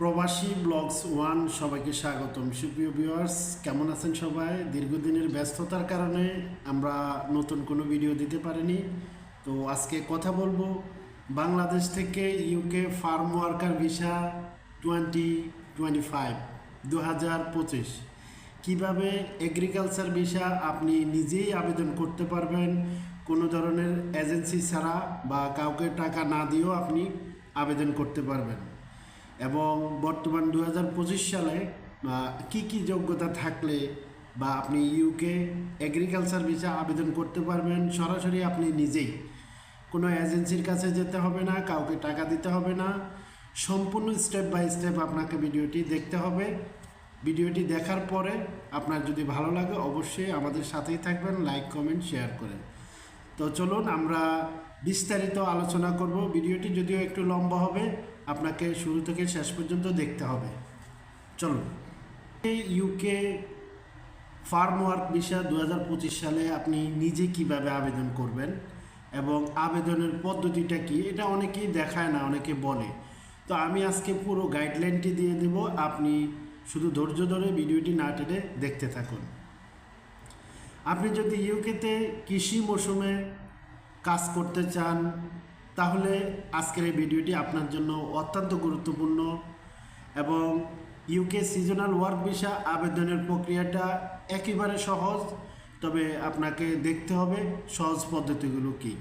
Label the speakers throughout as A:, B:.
A: প্রবাসী blogs one সবাইকে স্বাগতম। সুপ্রিয় ভিউয়ার্স, কেমন আছেন সবাই? দীর্ঘদিনের ব্যস্ততার কারণে আমরা নতুন কোনো ভিডিও দিতে পারিনি। তো আজকে কথা বলব বাংলাদেশ থেকে UK farm worker visa twenty twenty five দু হাজার পঁচিশ। কীভাবে এগ্রিকালচার ভিসা আপনি নিজেই আবেদন করতে পারবেন, কোনো ধরনের এজেন্সি ছাড়া বা কাউকে টাকা না দিয়েও আপনি আবেদন করতে পারবেন। এবং বর্তমান দু হাজার পঁচিশ সালে কি কি যোগ্যতা থাকলে বা আপনি ইউকে এগ্রিকালচার ভিসা আবেদন করতে পারবেন, সরাসরি আপনি নিজেই। কোনো এজেন্সির কাছে যেতে হবে না, কাউকে টাকা দিতে হবে না। সম্পূর্ণ স্টেপ বাই স্টেপ আপনাকে ভিডিওটি দেখতে হবে। ভিডিওটি দেখার পরে আপনার যদি ভালো লাগে, অবশ্যই আমাদের সাথেই থাকবেন লাইক কমেন্ট শেয়ার করেন। তো চলুন, আমরা বিস্তারিত আলোচনা করব। ভিডিওটি যদিও একটু লম্বা হবে, আপনাকে শুরু থেকে শেষ পর্যন্ত দেখতে হবে। এই ইউকে ফার্ম ওয়ার্ক ভিসা দু হাজার পঁচিশ সালে আপনি নিজে কীভাবে আবেদন করবেন এবং আবেদনের পদ্ধতিটা কি? এটা অনেকেই দেখায় না, অনেকে বলে। তো আমি আজকে পুরো গাইডলাইনটি দিয়ে দেব। আপনি শুধু ধৈর্য ধরে ভিডিওটি না টেনে দেখতে থাকুন। আপনি যদি ইউকেতে কৃষি মৌসুমে কাজ করতে চান, তাহলে আজকের এই ভিডিওটি আপনার জন্য অত্যন্ত গুরুত্বপূর্ণ এবং ইউকে সিজনাল ওয়ার্ক ভিসা আবেদনের প্রক্রিয়াটা একেবারে সহজ, তবে আপনাকে দেখতে হবে সহজ পদ্ধতিগুলো কী।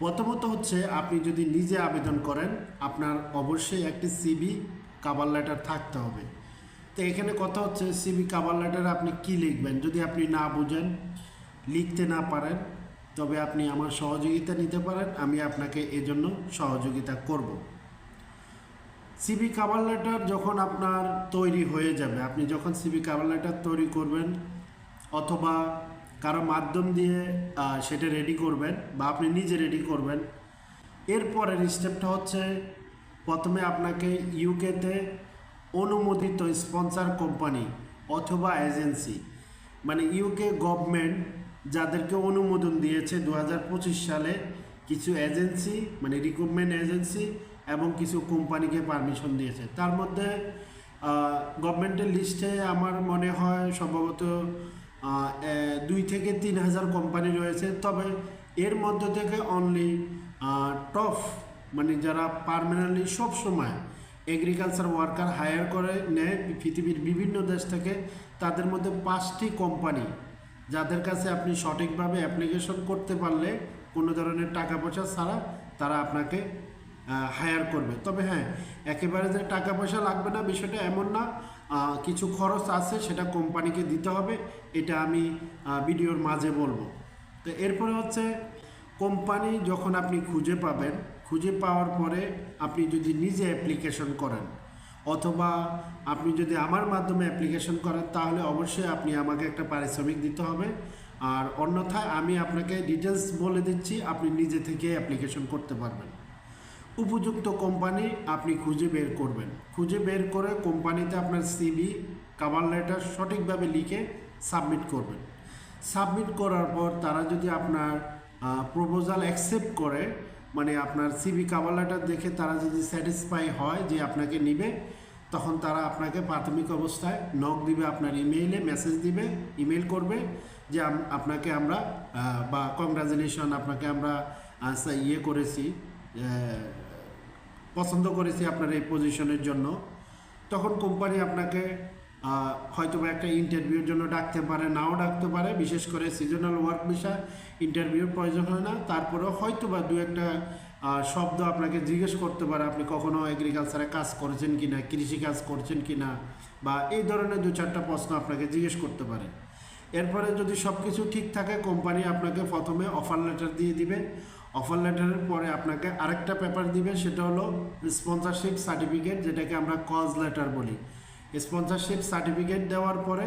A: প্রথমত হচ্ছে, আপনি যদি নিজে আবেদন করেন, আপনার অবশ্যই একটি সিবি কাভার লেটার থাকতে হবে। তো এখানে কথা হচ্ছে সিবি কাভার লেটার আপনি কি লিখবেন? যদি আপনি না বুঝেন, লিখতে না পারেন তবে আপনি আমার সহযোগিতা নিতে পারেন, আমি আপনাকে এজন্য সহযোগিতা করব। সিবি কাভার লেটার যখন আপনার তৈরি হয়ে যাবে, আপনি যখন সিবি কাভার লেটার তৈরি করবেন অথবা কারও মাধ্যম দিয়ে সেটা রেডি করবেন বা আপনি নিজে রেডি করবেন এরপরের স্টেপটা হচ্ছে প্রথমে আপনাকে ইউকেতে অনুমোদিত স্পন্সর কোম্পানি অথবা এজেন্সি মানে ইউকে গভর্নমেন্ট যাদেরকে অনুমোদন দিয়েছে দু হাজার পঁচিশ সালে কিছু এজেন্সি মানে রিক্রুটমেন্ট এজেন্সি এবং কিছু কোম্পানিকে পারমিশন দিয়েছে। তার মধ্যে গভর্নমেন্টের লিস্টে আমার মনে হয় সম্ভবত দুই থেকে তিন হাজার কোম্পানি রয়েছে। তবে এর মধ্যে থেকে অনলি টফ মানে যারা পারমানেন্টলি সব সময় এগ্রিকালচার ওয়ার্কার হায়ার করে নেয় পৃথিবীর বিভিন্ন দেশ থেকে, তাদের মধ্যে পাঁচটি কোম্পানি যাদের কাছে আপনি সঠিকভাবে অ্যাপ্লিকেশন করতে পারলে কোনো ধরনের টাকা পয়সা ছাড়া তারা আপনাকে হায়ার করবে। তবে হ্যাঁ একেবারে যে টাকা পয়সা লাগবে না বিষয়টা এমন না। কিছু খরচ আছে, সেটা কোম্পানিকে দিতে হবে, এটা আমি ভিডিওর মাঝে বলব। তো এরপরে হচ্ছে, কোম্পানি যখন আপনি খুঁজে পাবেন, খুঁজে পাওয়ার পরে আপনি যদি নিজে অ্যাপ্লিকেশন করেন অথবা আপনি যদি আমার মাধ্যমে অ্যাপ্লিকেশন করেন, তাহলে অবশ্যই আপনি আমাকে একটা পারিশ্রমিক দিতে হবে। আর অন্যথায় আমি আপনাকে ডিটেলস বলে দিচ্ছি, আপনি নিজে থেকে অ্যাপ্লিকেশন করতে পারবেন। উপযুক্ত কোম্পানি আপনি খুঁজে বের করবেন। খুঁজে বের করে কোম্পানিতে আপনার সিবি কাভার লেটার সঠিকভাবে লিখে সাবমিট করবেন। সাবমিট করার পর তারা যদি আপনার প্রপোজাল অ্যাকসেপ্ট করে মানে আপনার সিবি কাভার লেটার দেখে তারা যদি স্যাটিসফাই হয় যে আপনাকে নিবে, তখন তারা আপনাকে প্রাথমিক অবস্থায় নক দিবে আপনার ইমেইলে মেসেজ দিবে ইমেল করবে যে আপনাকে আমরা বা কংগ্রাচুলেশন আপনাকে আমরা ইয়ে করেছি পছন্দ করেছি আপনার এই পজিশনের জন্য। তখন কোম্পানি আপনাকে হয়তো বা একটা ইন্টারভিউর জন্য ডাকতে পারে, নাও ডাকতে পারে, বিশেষ করে সিজনাল ওয়ার্ক বিষয় ইন্টারভিউর প্রয়োজন হয় না। তারপরেও হয়তো বা দু একটা শব্দ আপনাকে জিজ্ঞেস করতে পারে, আপনি কখনো এগ্রিকালচারে কাজ করেছেন কি না কৃষি কাজ করছেন কি না বা এই ধরনের দু চারটা প্রশ্ন আপনাকে জিজ্ঞেস করতে পারে। এরপরে যদি সব কিছু ঠিক থাকে কোম্পানি আপনাকে প্রথমে অফার লেটার দিয়ে দিবে। অফার লেটারের পরে আপনাকে আরেকটা পেপার দিবে, সেটা হলো স্পন্সরশিপ সার্টিফিকেট যেটাকে আমরা কজ লেটার বলি। স্পন্সরশিপ সার্টিফিকেট দেওয়ার পরে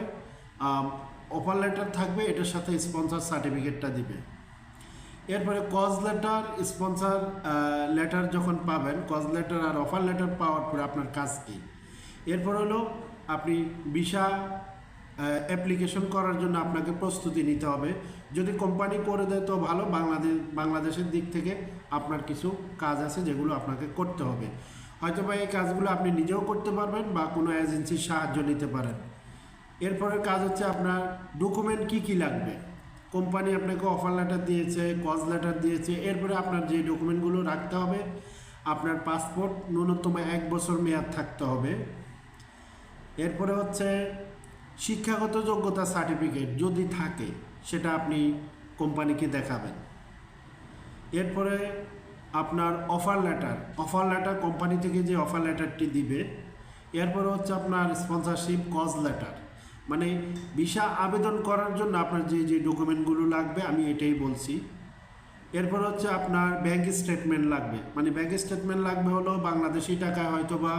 A: অফার লেটার থাকবে, এটার সাথে স্পন্সর সার্টিফিকেটটা দিবে। এরপরে কজ লেটার স্পন্সর লেটার যখন পাবেন কজ লেটার আর অফার লেটার পাওয়ার পরে আপনার কাজ কী? এরপর হলো, আপনি ভিসা অ্যাপ্লিকেশন করার জন্য আপনাকে প্রস্তুতি নিতে হবে। যদি কোম্পানি করে দেয় তো ভালো, বাংলাদেশ, বাংলাদেশের দিক থেকে আপনার কিছু কাজ আছে যেগুলো আপনাকে করতে হবে। হয়তো বা এই কাজগুলো আপনি নিজেও করতে পারবেন বা কোনো এজেন্সির সাহায্য নিতে পারেন। এরপরের কাজ হচ্ছে আপনার ডকুমেন্ট কি কি লাগবে? কোম্পানি আপনাকে অফার লেটার দিয়েছে কজ লেটার দিয়েছে, এরপরে আপনার যে ডকুমেন্টগুলো রাখতে হবে, আপনার পাসপোর্ট ন্যূনতম এক বছর মেয়াদ থাকতে হবে। এরপরে হচ্ছে শিক্ষাগত যোগ্যতা সার্টিফিকেট যদি থাকে, সেটা আপনি কোম্পানিকে দেখাবেন। এরপরে আপনার offer letter offer letter company থেকে যে অফার লেটারটি দিবে, এরপরে হচ্ছে আপনার স্পন্সরশিপ কজ লেটার মানে ভিসা আবেদন করার জন্য আপনার যে যে ডকুমেন্টগুলো লাগবে, আমি এটাই বলছি। এরপর হচ্ছে আপনার ব্যাংক স্টেটমেন্ট লাগবে। মানে ব্যাংক স্টেটমেন্ট লাগবে হলো বাংলাদেশি টাকায় হয়তো বা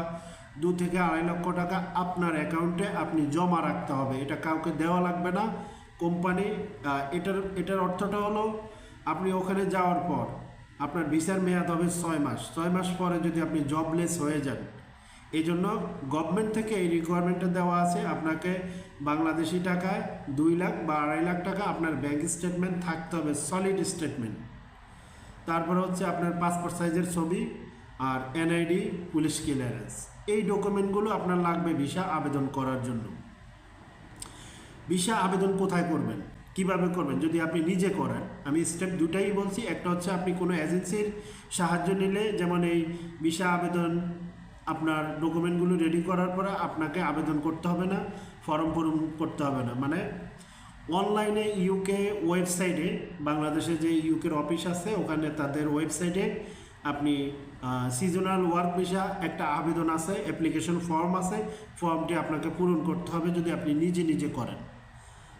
A: দু থেকে আড়াই লক্ষ টাকা আপনার অ্যাকাউন্টে আপনি জমা রাখতে হবে। এটা কাউকে দেওয়া লাগবে না। কোম্পানি এটার এটার অর্থটা হলো আপনি ওখানে যাওয়ার পর আপনার ভিসার মেয়াদ হবে ছয় মাস। ছয় মাস পরে যদি আপনি জবলেস হয়ে যান এই জন্য গভর্নমেন্ট থেকে এই রিকোয়ারমেন্টটা দেওয়া আছে। আপনাকে বাংলাদেশি টাকায় দুই লাখ বা আড়াই লাখ টাকা আপনার ব্যাংক স্টেটমেন্ট থাকতে হবে সলিড স্টেটমেন্ট তারপরে হচ্ছে আপনার পাসপোর্ট সাইজের ছবি আর এনআইডি পুলিশ ক্লিয়ারেন্স এই ডকুমেন্টগুলো আপনার লাগবে ভিসা আবেদন করার জন্য। ভিসা আবেদন কোথায় করবেন? কীভাবে করবেন? যদি আপনি নিজে করেন, আমি স্টেপ দুটাই বলছি। একটা হচ্ছে আপনি কোনো এজেন্সির সাহায্য নিলে, যেমন এই ভিসা আবেদন, আপনার ডকুমেন্টগুলো রেডি করার পরে আপনাকে আবেদন করতে হবে না ফর্ম পূরণ করতে হবে না। মানে অনলাইনে ইউকে ওয়েবসাইটে বাংলাদেশে যে ইউকের অফিস আছে, ওখানে তাদের ওয়েবসাইটে আপনি সিজনাল ওয়ার্ক ভিসা একটা আবেদন আছে অ্যাপ্লিকেশন ফর্ম আছে ফর্মটি আপনাকে পূরণ করতে হবে যদি আপনি নিজে নিজে করেন।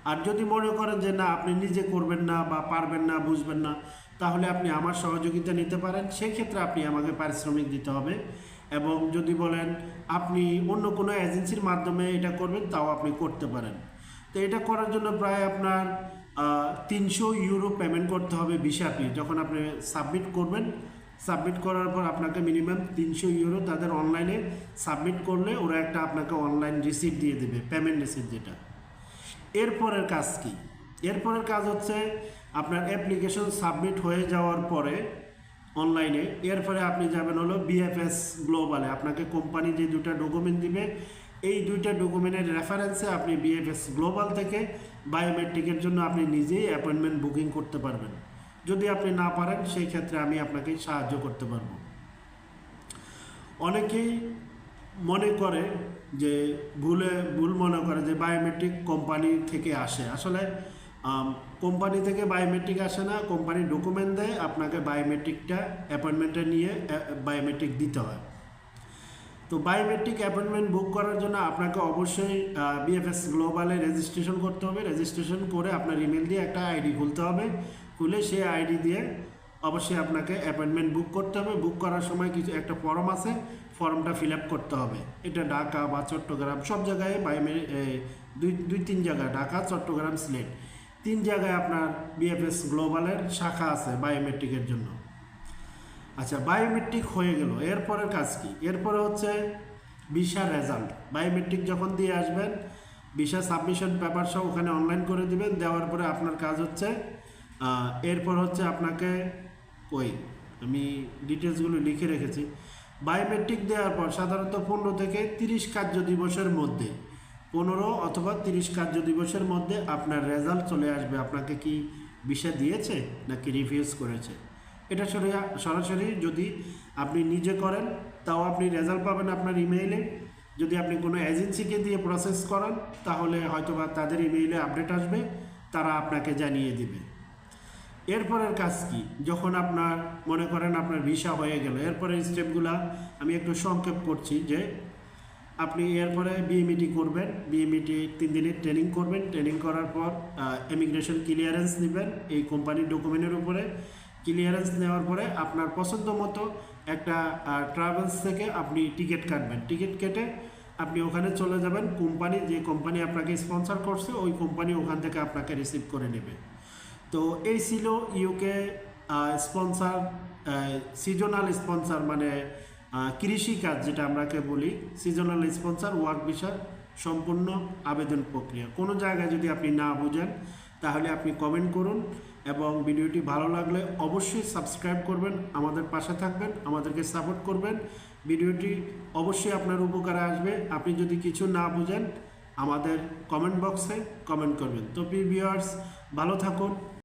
A: আর যদি মনে করেন যে না, আপনি নিজে করবেন না বা পারবেন না, বুঝবেন না, তাহলে আপনি আমার সহযোগিতা নিতে পারেন। সেক্ষেত্রে আপনি আমাকে পারিশ্রমিক দিতে হবে এবং যদি বলেন আপনি অন্য কোনো এজেন্সির মাধ্যমে এটা করবেন, তাও আপনি করতে পারেন। তো এটা করার জন্য প্রায় আপনার তিনশো ইউরো পেমেন্ট করতে হবে ফি যখন আপনি সাবমিট করবেন, সাবমিট করার পর আপনাকে মিনিমাম তিনশো ইউরো তাদের অনলাইনে সাবমিট করলে ওরা একটা আপনাকে অনলাইন রিসিপ্ট দিয়ে দেবে, পেমেন্ট রিসিপ্ট যেটা। এরপরের কাজ কি? এরপরের কাজ হচ্ছে আপনার অ্যাপ্লিকেশন সাবমিট হয়ে যাওয়ার পরে অনলাইনে এরপরে আপনি যাবেন হলো বিএফএস গ্লোবালে আপনাকে কোম্পানি যে দুটা ডকুমেন্ট দিবে, এই দুইটা ডকুমেন্টের রেফারেন্সে আপনি বিএফএস গ্লোবাল থেকে বায়োমেট্রিকের জন্য আপনি নিজেই অ্যাপয়েন্টমেন্ট বুকিং করতে পারবেন। যদি আপনি না পারেন, সেই ক্ষেত্রে আমি আপনাকে সাহায্য করতে পারব। অনেকেই মনে করে যে ভুলে, ভুল মনে করে যে বায়োমেট্রিক কোম্পানি থেকে আসে। আসলে কোম্পানি থেকে বায়োমেট্রিক আসে না কোম্পানি ডকুমেন্ট দেয়, আপনাকে বায়োমেট্রিকটা অ্যাপয়েন্টমেন্টে নিয়ে বায়োমেট্রিক দিতে হয়। তো বায়োমেট্রিক অ্যাপয়েন্টমেন্ট বুক করার জন্য আপনাকে অবশ্যই বিএফএস গ্লোবালে রেজিস্ট্রেশন করতে হবে। রেজিস্ট্রেশন করে আপনার ইমেল দিয়ে একটা আইডি খুলতে হবে। খুলে সেই আইডি দিয়ে অবশ্যই আপনাকে অ্যাপয়েন্টমেন্ট বুক করতে হবে। বুক করার সময় কিছু, একটা ফর্ম আছে। ফর্মটা ফিল আপ করতে হবে। এটা ঢাকা বা চট্টগ্রাম সব জায়গায় বায়োমে দুই দুই, তিন জায়গায়, ঢাকা, চট্টগ্রাম, সিলেট। তিন জায়গায় আপনার বিএফএস গ্লোবালের শাখা আছে বায়োমেট্রিকের জন্য। আচ্ছা বায়োমেট্রিক হয়ে গেল। এরপরের কাজ কি? এরপরে হচ্ছে ভিসা রেজাল্ট বায়োমেট্রিক যখন দিয়ে আসবেন, ভিসা সাবমিশন পেপার সব ওখানে অনলাইন করে দিবেন, দেওয়ার পরে আপনার কাজ হচ্ছে এরপর হচ্ছে আপনাকে ওই আমি ডিটেলসগুলো লিখে রেখেছি। বায়োমেট্রিক দেওয়ার পর সাধারণত পনেরো থেকে তিরিশ কার্য দিবসের মধ্যে, পনেরো অথবা তিরিশ কার্য দিবসের মধ্যে আপনার রেজাল্ট চলে আসবে। আপনাকে কি ভিসা দিয়েছে নাকি রিফিউজ করেছে? এটা সরি- সরাসরি যদি আপনি নিজে করেন, তাও আপনি রেজাল্ট পাবেন আপনার ইমেইলে যদি আপনি কোনো এজেন্সিকে দিয়ে প্রসেস করান, তাহলে হয়তোবা তাদের ইমেইলে আপডেট আসবে, তারা আপনাকে জানিয়ে দিবে। এরপরের কাজ কি? যখন আপনার, মনে করেন আপনার ভিসা হয়ে গেল, এরপরের স্টেপগুলা আমি একটু সংক্ষেপ করছি যে আপনি এরপরে বিএমইটি করবেন বিএমইটি তিন দিনের ট্রেনিং করবেন ট্রেনিং করার পর ইমিগ্রেশন ক্লিয়ারেন্স নেবেন এই কোম্পানির ডকুমেন্টের উপরে। ক্লিয়ারেন্স নেওয়ার পরে আপনার পছন্দ মতো একটা ট্রাভেলস থেকে আপনি টিকিট কাটবেন। টিকিট কেটে আপনি ওখানে চলে যাবেন। কোম্পানি যে কোম্পানি আপনাকে স্পন্সর করছে, ওই কোম্পানি ওখান থেকে আপনাকে রিসিভ করে নেবে। তো এই ছিল ইউকে স্পন্সার সিজনাল স্পন্সার মানে আহ, কৃষি কাজ যেটা আমরাকে বলি। সিজনাল স্পন্সার ওয়ার্ক ভিসার সম্পূর্ণ আবেদন প্রক্রিয়া। কোনো জায়গায় যদি আপনি না বুঝেন তাহলে আপনি কমেন্ট করুন এবং ভিডিওটি ভালো লাগলে অবশ্যই সাবস্ক্রাইব করবেন আমাদের পাশে থাকবেন আমাদেরকে সাপোর্ট করবেন। ভিডিওটি অবশ্যই আপনার উপকারে আসবে। আপনি যদি কিছু না বুঝেন আমাদের কমেন্ট বক্সে কমেন্ট করবেন। তো প্রিয় ভিউয়ার্স ভালো থাকুন।